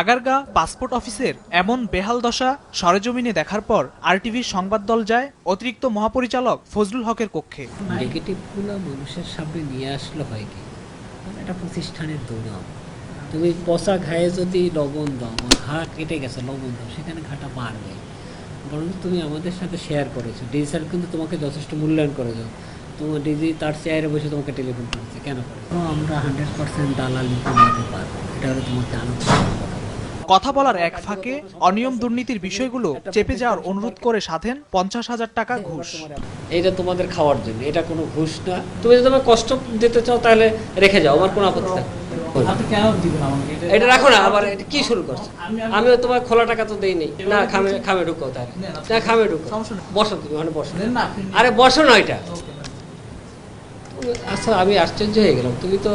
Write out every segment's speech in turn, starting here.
Agargaon passport অফিসের এমন বেহাল দশা সরেজমিনে দেখার পর আরটিভির সংবাদ দল যায় অতিরিক্ত মহাপরিচালক ফজলুল হকের কক্ষে। নেগেটিভগুলো মানুষের সামনে নিয়ে আসলে হয় কি? মানে একটা প্রতিষ্ঠানের দুর্নাম। তুমি পচা ঘায়ে যদি লবণ দাও ঘা কেটে গেছে লবণ দাও সেখানে ঘাটা বাড়বে। বরং তুমি আমাদের সাথে শেয়ার করেছ। ডিজি স্যার কিন্তু তোমাকে যথেষ্ট মূল্যায়ন করেছ। তোমার ডিজি তার চেয়ারে বসে তোমাকে টেলিফোন করেছে। কেন করে তো আমরা হান্ড্রেড পার্সেন্ট দালালি কমাতে পারব এটা হলো তোমাকে আনন্দ কথা বলার এক ফাঁকে অনিয়ম দুর্নীতির বিষয়গুলো চেপে যাওয়ার অনুরোধ করে সাধেন পঞ্চাশ হাজার টাকা ঘুষ। এটা তোমাদের খাওয়ার জন্য এটা কোনো ঘুষ না। তুমি যদি তোমার কষ্ট দিতে চাও তাহলে রেখে যাও আমার কোনো আপত্তি থাকবে এটা রাখো না আবার এটা কি শুরু করছ? আমি তোমার খোলা টাকা তো দেই নেই না খামে খামে ঢুকো তাহলে। না খামে ঢুকো বসো তুমি ওখানে বসো। আরে বসো না এটা আচ্ছা আমি আশ্চর্য হয়ে গেলাম। তুমি তো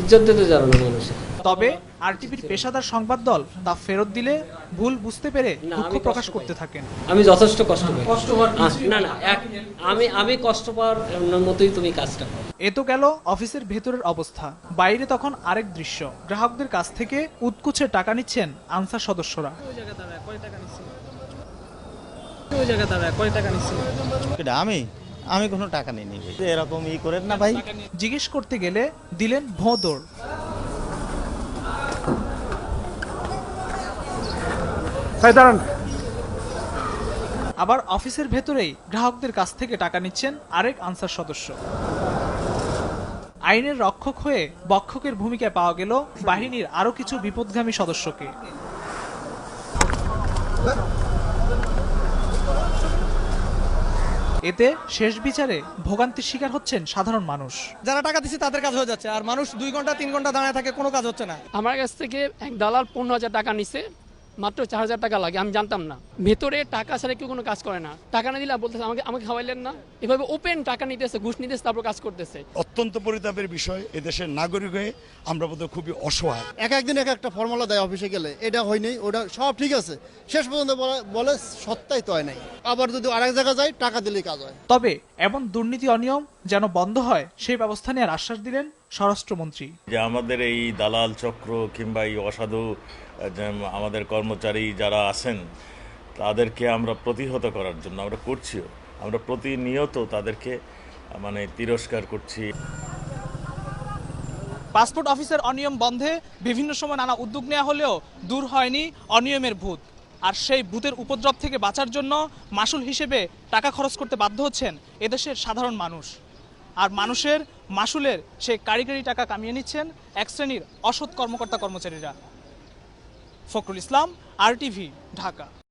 ইজ্জত দিতে জানো না মানুষের। তবে আরটিভির পেশাদার সংবাদ দল তা ফেরত দিলে ভুল বুঝতে পেরে দুঃখ প্রকাশ করতে থাকেন। আমি যথেষ্ট কষ্ট পাই। আহ, না না এক আমি আমি কষ্ট পাওয়ার মতোই তুমি কাজটা করো। এ তো গেল অফিসের ভেতরের অবস্থা। বাইরে তখন আরেক দৃশ্য। গ্রাহকদের কাছ থেকে উৎকুচে টাকা নিচ্ছেন আনসার সদস্যরা। আমি আমি কোনো টাকা নিইনি। এরকম ই করেন না ভাই। জিজ্ঞেস করতে গেলে দিলেন ভোঁদর আবার অফিসের ভেতরেই গ্রাহকদের কাছ থেকে টাকা নিচ্ছেন আরেক আনসার সদস্য। আইনের রক্ষক হয়ে বক্ষকের ভূমিকায় পাওয়া গেল বাহিনীর আরও কিছু বিপদগামী সদস্যকে। এতে শেষ বিচারে ভোগান্তির শিকার হচ্ছেন সাধারণ মানুষ। যারা টাকা দিচ্ছে তাদের কাজ হয়ে যাচ্ছে আর মানুষ দুই ঘণ্টা তিন ঘণ্টা দাঁড়ায় থাকে কোনো কাজ হচ্ছে না। আমার কাছ থেকে এক দালাল পনেরো হাজার টাকা নিছে। মাত্র চার হাজার টাকা লাগে আমি জানতাম না। ভেতরে টাকা ছাড়া কেউ কোনো কাজ করে না। টাকা না দিলে বলতেছে আমাকে আমাকে খাওয়াইলেন না? এভাবে ওপেন টাকা নিতেছে ঘুষ নিতেছে তারপর কাজ করতেছে। অত্যন্ত পরিতাপের বিষয় এদেশের নাগরিক হয়ে আমরা বোধহয় খুবই অসহায়। এক একদিন এক একটা ফর্মুলা দেয় অফিসে গেলে এটা হয়নি ওটা সব ঠিক আছে। শেষ পর্যন্ত বলে- বলে সত্যাই তো হয় নাই। আবার যদি আরেক জায়গায় যায় টাকা দিলেই কাজ হয়। তবে এমন দুর্নীতি অনিয়ম যেন বন্ধ হয় সেই ব্যবস্থা নেওয়ার আশ্বাস দিলেন স্বরাষ্ট্রমন্ত্রী। যে আমাদের এই দালাল চক্র কিংবা এই অসাধু আমাদের কর্মচারী যারা আছেন তাদেরকে আমরা প্রতিহত করার জন্য আমরা করছিও। আমরা প্রতিনিয়ত তাদেরকে মানে তিরস্কার করছি। পাসপোর্ট অফিসের অনিয়ম বন্ধে বিভিন্ন সময় নানা উদ্যোগ নেওয়া হলেও দূর হয়নি অনিয়মের ভূত। আর সেই ভূতের উপদ্রব থেকে বাঁচার জন্য মাসুল হিসেবে টাকা খরচ করতে বাধ্য হচ্ছেন এদেশের সাধারণ মানুষ। আর মানুষের, মাসুলের সে কারিগরি টাকা কামিয়ে নিচ্ছেন এক শ্রেণির অসৎ কর্মকর্তা কর্মচারীরা। ফখরুল ইসলাম আর ঢাকা।